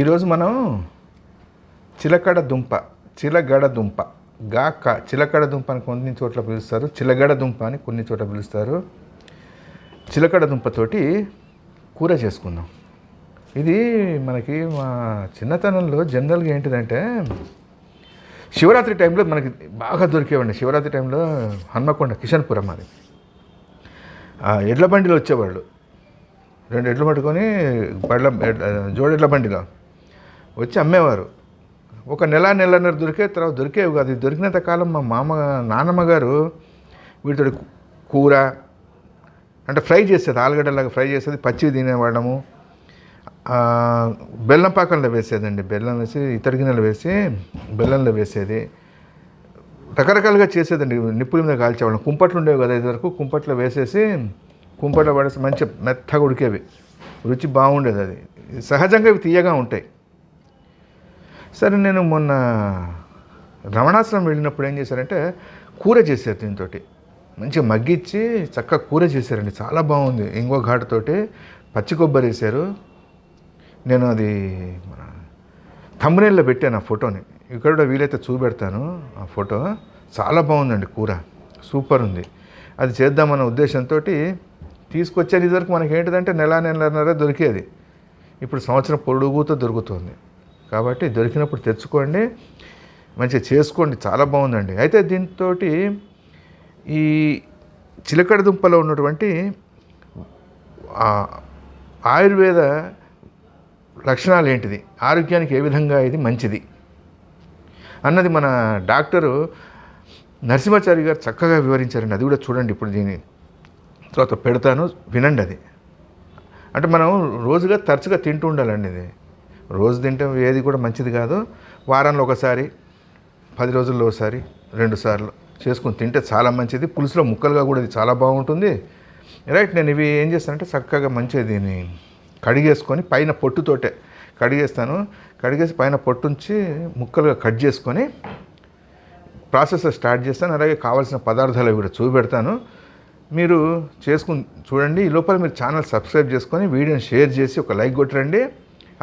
ఈరోజు మనం చిలకడ దుంప చిలగడ దుంప గాక చిలకడ దుంప అని కొన్ని చోట్ల పిలుస్తారు చిలగడ దుంప అని కొన్ని చోట్ల పిలుస్తారు. చిలకడ దుంపతోటి కూర చేసుకుందాం. ఇది మనకి మా చిన్నతనంలో జనరల్గా ఏంటిదంటే శివరాత్రి టైంలో మనకి బాగా దొరికేవండి. శివరాత్రి టైంలో హన్మకొండ కిషన్పురం అది. ఎడ్ల బండిలో వచ్చేవాళ్ళు. రెండు ఎడ్లు పట్టుకొని బళ్ళ జోడెడ్ల బండిలో. వచ్చి అమ్మేవారు. ఒక నెల నెలన్నర దొరికే తర్వాత దొరికేవి కాదు. దొరికినంత కాలం మా మామ నాన్నమ్మ గారు వీటితో కూర అంటే ఫ్రై చేసేది. ఆలుగడ్డలాగా ఫ్రై చేసేది పచ్చివి తినేవాళ్ళము. బెల్లం పాకంలో వేసేదండి. బెల్లం వేసి ఇతడి గిన్నెలు వేసి బెల్లంలో వేసేది. రకరకాలుగా చేసేదండి. నిప్పుల మీద కాల్చేవాళ్ళం. కుంపట్లు ఉండేవి కదా ఇదివరకు. కుంపట్లో వేసేసి కుంపట్లో పడేసి మంచి మెత్తగా ఉడికేవి. రుచి బాగుండేది అది. సహజంగా ఇవి తీయగా ఉంటాయి. సరే నేను మొన్న రమణాశ్రమం వెళ్ళినప్పుడు ఏం చేశారంటే కూర చేశారు దీంతో మంచిగా మగ్గిచ్చి చక్కగా కూర చేశారండి. చాలా బాగుంది. ఇంకో ఘాటుతోటి పచ్చి కొబ్బరి వేశారు. నేను అది మన తమ్మునేల్లో పెట్టాను ఆ ఫోటోని. ఇక్కడ కూడా వీలైతే చూపెడతాను ఆ ఫోటో. చాలా బాగుందండి కూర. సూపర్ ఉంది. అది చేద్దామన్న ఉద్దేశంతో తీసుకొచ్చేది ఇదివరకు మనకి ఏంటిదంటే నెల నెలన్నర దొరికేది. ఇప్పుడు సంవత్సరం పొడుగుతో దొరుకుతుంది. కాబట్టి దొరికినప్పుడు తెచ్చుకోండి మంచిగా చేసుకోండి చాలా బాగుందండి. అయితే దీంతో ఈ చిలకడ దుంపలో ఉన్నటువంటి ఆయుర్వేద లక్షణాలు ఏంటిది? ఆరోగ్యానికి ఏ విధంగా ఇది మంచిది? అన్నది మన డాక్టరు నరసింహాచారి గారు చక్కగా వివరించారండి. అది కూడా చూడండి ఇప్పుడు దీని తర్వాత పెడతాను వినండి అది. అంటే మనం రోజుగా తరచుగా తింటూ ఉండాలండి ఇది. రోజు తింటే ఏది కూడా మంచిది కాదు. వారంలో ఒకసారి పది రోజుల్లో ఒకసారి రెండు సార్లు చేసుకుని తింటే చాలా మంచిది. పులుసులో ముక్కలుగా కూడా ఇది చాలా బాగుంటుంది. రైట్ నేను ఇవి ఏం చేస్తానంటే చక్కగా మంచిగా దీన్ని కడిగేసుకొని పైన పొట్టుతోటే కడిగేస్తాను. కడిగేసి పైన పొట్టుంచి ముక్కలుగా కట్ చేసుకొని ప్రాసెస్ స్టార్ట్ చేస్తాను. అలాగే కావాల్సిన పదార్థాలు అవి కూడా చూపెడతాను. మీరు చేసుకుని చూడండి. ఈ లోపల మీరు ఛానల్ సబ్స్క్రైబ్ చేసుకొని వీడియోని షేర్ చేసి ఒక లైక్ కొట్టరండి.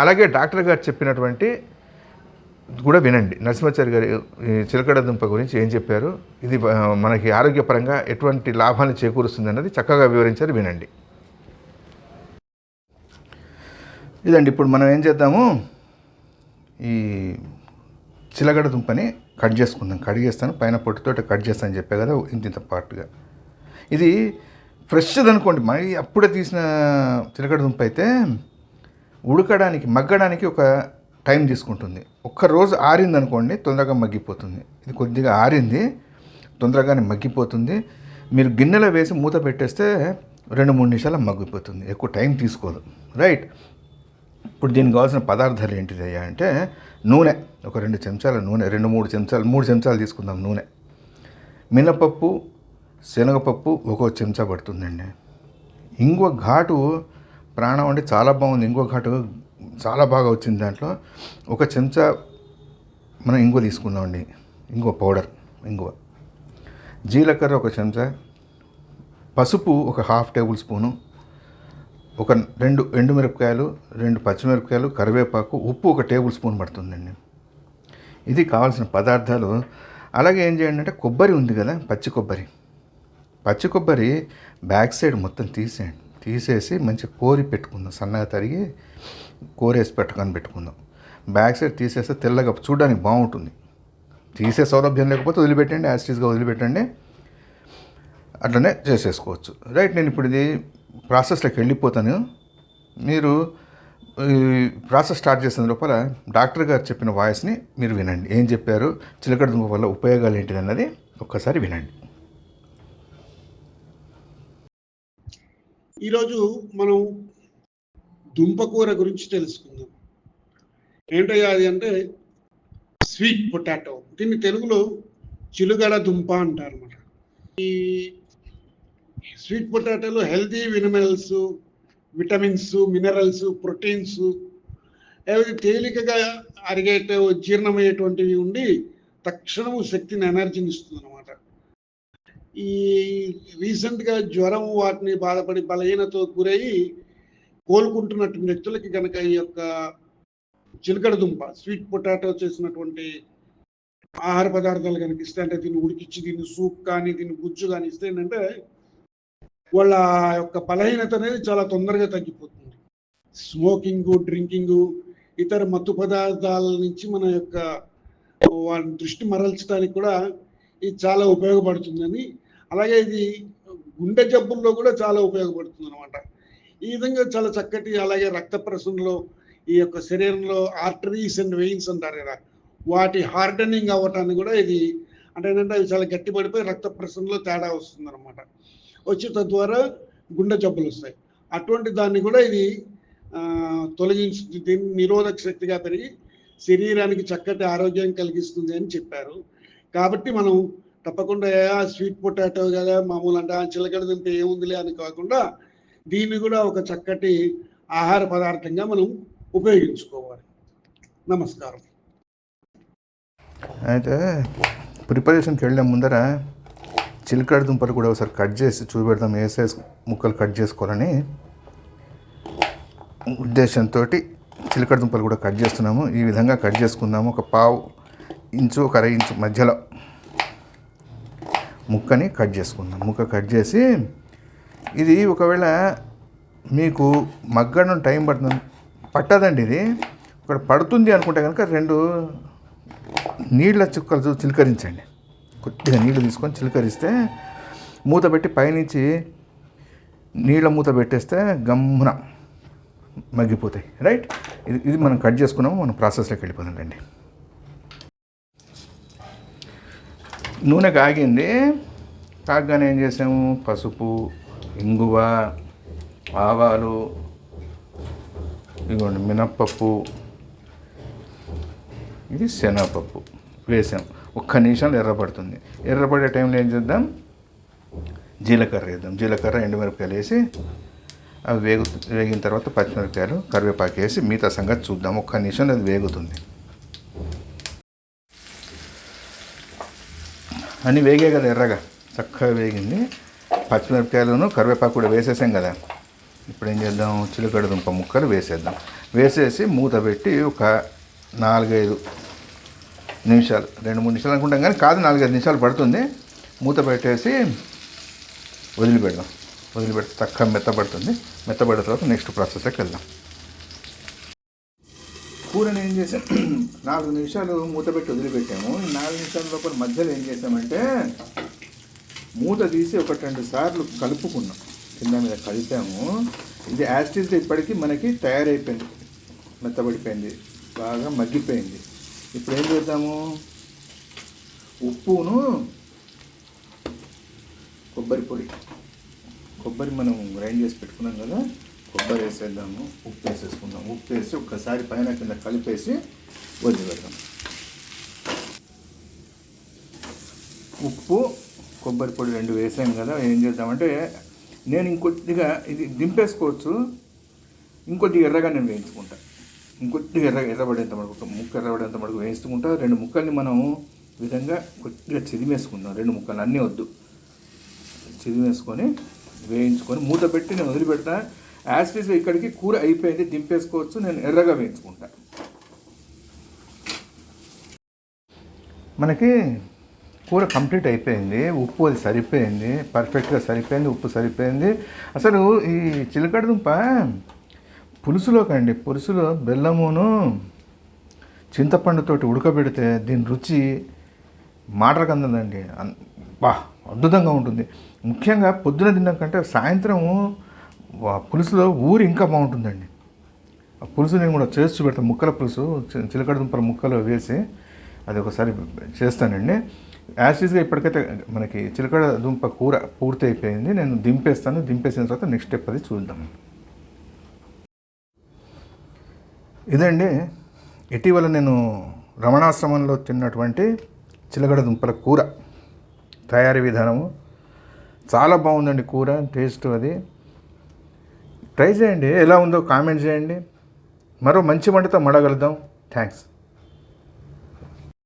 అలాగే డాక్టర్ గారు చెప్పినటువంటి కూడా వినండి. నరసింహాచారి గారు ఈ చిలకడ దుంప గురించి ఏం చెప్పారు? ఇది మనకి ఆరోగ్యపరంగా ఎటువంటి లాభాన్ని చేకూరుస్తుంది అన్నది చక్కగా వివరించారు వినండి. ఇదండి ఇప్పుడు మనం ఏం చేద్దాము? ఈ చిలగడ దుంపని కట్ చేసుకుందాం. కట్ చేస్తాను పైన పొట్టుతోటి కట్ చేస్తాను చెప్పే కదా ఇంత ఇంత పార్ట్గా. ఇది ఫ్రెష్ది అనుకోండి మరి అప్పుడే తీసిన చిలకడ దుంప అయితే ఉడకడానికి మగ్గడానికి ఒక టైం తీసుకుంటుంది. ఒక్క రోజు ఆరింది అనుకోండి తొందరగా మగ్గిపోతుంది. ఇది కొద్దిగా ఆరింది తొందరగానే మగ్గిపోతుంది. మీరు గిన్నెలో వేసి మూత పెట్టేస్తే రెండు మూడు నిమిషాలు మగ్గిపోతుంది. ఎక్కువ టైం తీసుకోదు. రైట్? ఇప్పుడు దీనికి కావాల్సిన పదార్థాలు ఏంటిది అయ్యా అంటే నూనె. ఒక రెండు చెంచాల నూనె రెండు మూడు చెంచాలు మూడు చెంచాలు తీసుకుందాం నూనె. మినపప్పు శనగపప్పు ఒక్కో చెంచా పడుతుందండి. ఇంకో ఘాటు ప్రాణం అంటే చాలా బాగుంది. ఇంకో ఘాటు చాలా బాగా వచ్చింది దాంట్లో. ఒక చెంచా మనం ఇంగువ తీసుకుందామండి ఇంగువ పౌడర్ ఇంగువ. జీలకర్ర ఒక చెంచా పసుపు ఒక హాఫ్ టేబుల్ స్పూను ఒక రెండు ఎండుమిరపకాయలు రెండు పచ్చిమిరపకాయలు కరివేపాకు ఉప్పు ఒక టేబుల్ స్పూన్ పడుతుందండి. ఇది కావాల్సిన పదార్థాలు. అలాగే ఏం చేయండి అంటే కొబ్బరి ఉంది కదా పచ్చి కొబ్బరి. పచ్చి కొబ్బరి బ్యాక్ సైడ్ మొత్తం తీసేయండి. తీసేసి మంచిగా కోరి పెట్టుకుందాం సన్నగా తరిగి కోరేసి పెట్టుకొని పెట్టుకుందాం. బ్యాక్ సైడ్ తీసేస్తే తెల్లగా చూడడానికి బాగుంటుంది. తీసే సౌలభ్యం లేకపోతే వదిలిపెట్టండి యాసిటీస్గా వదిలిపెట్టండి. అట్లనే చేసేసుకోవచ్చు. రైట్ నేను ఇప్పుడు ఇది ప్రాసెస్లోకి వెళ్ళిపోతాను. మీరు ఈ ప్రాసెస్ స్టార్ట్ చేసిన లోపల డాక్టర్ గారు చెప్పిన వాయిస్ని మీరు వినండి. ఏం చెప్పారు? చిలకడ దుంప వల్ల ఉపయోగాలు ఏంటిది అన్నది ఒక్కసారి వినండి. ఈరోజు మనం దుంపకూర గురించి తెలుసుకుందాం. ఏంటయ్యా అది అంటే స్వీట్ పొటాటో. దీన్ని తెలుగులో చిలుగడ దుంప అంటారు అనమాట ఈ స్వీట్ పొటాటోలో హెల్తీ విటమినల్స్ విటమిన్స్ మినరల్స్ ప్రోటీన్స్ అవి తేలికగా అరిగేట జీర్ణమయ్యేటువంటివి ఉండి తక్షణము శక్తిని ఎనర్జీని ఇస్తుంది అనమాట ఈ రీసెంట్గా జ్వరం వాటిని బాధపడి బలహీనతో గురయ్యి కోలుకుంటున్నటువంటి వ్యక్తులకి కనుక ఈ యొక్క చిలకడ దుంప స్వీట్ పొటాటో చేసినటువంటి ఆహార పదార్థాలు కనుక ఇస్తే అంటే దీన్ని ఉడికిచ్చి దీన్ని సూప్ కానీ దీన్ని గుజ్జు కానీ ఇస్తే ఏంటంటే వాళ్ళ యొక్క బలహీనత అనేది చాలా తొందరగా తగ్గిపోతుంది. స్మోకింగ్ డ్రింకింగ్ ఇతర మత్తు పదార్థాల నుంచి మన యొక్క వాళ్ళ దృష్టి మరల్చడానికి కూడా ఇది చాలా ఉపయోగపడుతుందని అలాగే ఇది గుండె జబ్బుల్లో కూడా చాలా ఉపయోగపడుతుంది అనమాట ఈ విధంగా చాలా చక్కటి అలాగే రక్త ప్రసరణలో ఈ యొక్క శరీరంలో ఆర్టరీస్ అండ్ వెయిన్స్ అంటారు కదా వాటి హార్డనింగ్ అవ్వటానికి కూడా ఇది అంటే ఏంటంటే అవి చాలా గట్టి పడిపోయి రక్త ప్రసరణలో తేడా వస్తుంది అనమాట వచ్చి తద్వారా గుండె జబ్బులు వస్తాయి. అటువంటి దాన్ని కూడా ఇది తొలగించు దీన్ని నిరోధక శక్తిగా పెరిగి శరీరానికి చక్కటి ఆరోగ్యం కలిగిస్తుంది అని చెప్పారు. కాబట్టి మనం తప్పకుండా ఏ స్వీట్ పొటాటో కదా మామూలు అంటే చిలకడ తింటే ఏముందిలే అని కాకుండా దీన్ని కూడా ఒక చక్కటి ఆహార పదార్థంగా మనం ఉపయోగించుకోవాలి. నమస్కారం. అయితే ప్రిపరేషన్కి వెళ్ళే ముందర చిలకడ దుంపలు కూడా ఒకసారి కట్ చేసి చూపెడతాం ఏ సైజ్ ముక్కలు కట్ చేసుకోవాలని ఉద్దేశంతో చిలకడ దుంపలు కూడా కట్ చేస్తున్నాము. ఈ విధంగా కట్ చేసుకుందాము. ఒక పావు ఇంచు ఒక అర ఇంచు మధ్యలో ముక్కని కట్ చేసుకుందాం. ముక్క కట్ చేసి ఇది ఒకవేళ మీకు మగ్గడం టైం పడుతుంది పట్టదండి ఇది. ఇక్కడ పడుతుంది అనుకుంటే కనుక రెండు నీళ్ళ చుక్కలు చిలకరించండి. కొద్దిగా నీళ్ళు తీసుకొని చిలకరిస్తే మూత పెట్టి పైనుంచి నీళ్ళ మూత పెట్టేస్తే గమ్మున మగ్గిపోతాయి. రైట్? ఇది ఇది మనం కట్ చేసుకున్నాము మనం ప్రాసెస్లోకి వెళ్ళిపోతుందండి రండి నూనె కాగింది. కాగానే ఏం చేసాము? పసుపు ఇంగువ ఆవాలు ఇదిగోండి మినప్పప్పు ఇది శనగపప్పు వేసాం. ఒక్క నిమిషంలో ఎర్రపడుతుంది ఎర్రపడే టైంలో ఏం చేద్దాం? జీలకర్ర వేద్దాం. జీలకర్ర ఎండుమిరపకాయలు వేసి అవి వేగు వేగిన తర్వాత పచ్చిమిరపకాయలు కరివేపాకు వేసి మిగతా సంగతి చూద్దాం. ఒక్క నిమిషంలో అది వేగుతుంది. అన్నీ వేగే కదా ఎర్రగా. చక్కగా వేగింది. పచ్చిమిరపకాయలను కరివేపాకు కూడా వేసేసాం కదా. ఇప్పుడు ఏం చేద్దాం? చిలకడ దుంప ముక్కలు వేసేద్దాం. వేసేసి మూత పెట్టి ఒక నాలుగైదు నిమిషాలు రెండు మూడు నిమిషాలు అనుకుంటాం కానీ కాదు నాలుగైదు నిమిషాలు పడుతుంది. మూత పెట్టేసి వదిలిపెడదాం. వదిలిపెడితే తక్కువ మెత్తపడుతుంది మెత్తపడిన తర్వాత నెక్స్ట్ ప్రాసెస్కి వెళ్దాం. కూరని ఏం చేసాం నాలుగు నిమిషాలు మూత పెట్టి వదిలిపెట్టాము. ఈ నాలుగు నిమిషాల లోపల మధ్యలో ఏం చేసామంటే మూత తీసి ఒకటి రెండు సార్లు కలుపుకున్నాం. కింద మీద కలిపాము. ఇది యాస్టిస్గా ఇప్పటికీ మనకి తయారైపోయింది. మెత్తబడిపోయింది. బాగా మగ్గిపోయింది. ఇప్పుడు ఏం చేద్దాము? ఉప్పును కొబ్బరి పొడి. కొబ్బరి మనం గ్రైండ్ చేసి పెట్టుకున్నాం కదా కొబ్బరి వేసేద్దాము ఉప్పు వేసేసుకుందాం ఉప్పు వేసి ఒక్కసారి పైన కింద కలిపేసి వదిలిపెడదాం ఉప్పు కొబ్బరి పొడి రెండు వేసాం కదా ఏం చేద్దామంటే నేను ఇంకొద్దిగా ఇది దింపేసుకోవచ్చు. ఇంకొద్దిగా ఎర్రగా నేను వేయించుకుంటా. ఇంకొద్దిగా ఎర్ర ఎర్రబడేంత మటుకు ఒక ముక్క ఎర్రబడేంత మటుకు వేయించుకుంటా. రెండు ముక్కల్ని మనం విధంగా కొద్దిగా చిదిమేసుకుందాం. రెండు ముక్కలు అన్నీ వద్దు. చిదిమేసుకొని వేయించుకొని మూత పెట్టి నేను వదిలిపెడతా. యాసిడ్స్గా ఇక్కడికి కూర అయిపోయింది దింపేసుకోవచ్చు నేను ఎర్రగా వేయించుకుంటా. మనకి కూర కంప్లీట్ అయిపోయింది ఉప్పు అది సరిపోయింది పర్ఫెక్ట్గా సరిపోయింది ఉప్పు సరిపోయింది. అసలు ఈ చిలకడ దుంప పులుసులోకండి పులుసులో బెల్లమును చింతపండుతోటి ఉడకబెడితే దీని రుచి మాటలకు అందదండి అన్- బా అద్భుతంగా ఉంటుంది. ముఖ్యంగా పొద్దున తిన్నాం కంటే సాయంత్రం పులుసులో ఊరు ఇంకా బాగుంటుందండి. ఆ పులుసు నేను కూడా చేసి చూపెడతాను ముక్కల పులుసు చిలకడ దుంపల ముక్కలు వేసి అది ఒకసారి చేస్తానండి. యాసిడ్గా ఇప్పటికైతే మనకి చిలకడ దుంప కూర పూర్తి అయిపోయింది. నేను దింపేస్తాను. దింపేసిన తర్వాత నెక్స్ట్ స్టెప్ అది చూద్దాం. ఇదండి. ఇటీవల నేను రమణాశ్రమంలో తిన్నటువంటి చిలకడ దుంపల కూర. తయారీ విధానము. చాలా బాగుందండి కూర టేస్ట్ అది. ట్రై చేయండి. ఎలా ఉందో కామెంట్ చేయండి. మరో మంచి వంటతో మడగలుద్దాం. థ్యాంక్స్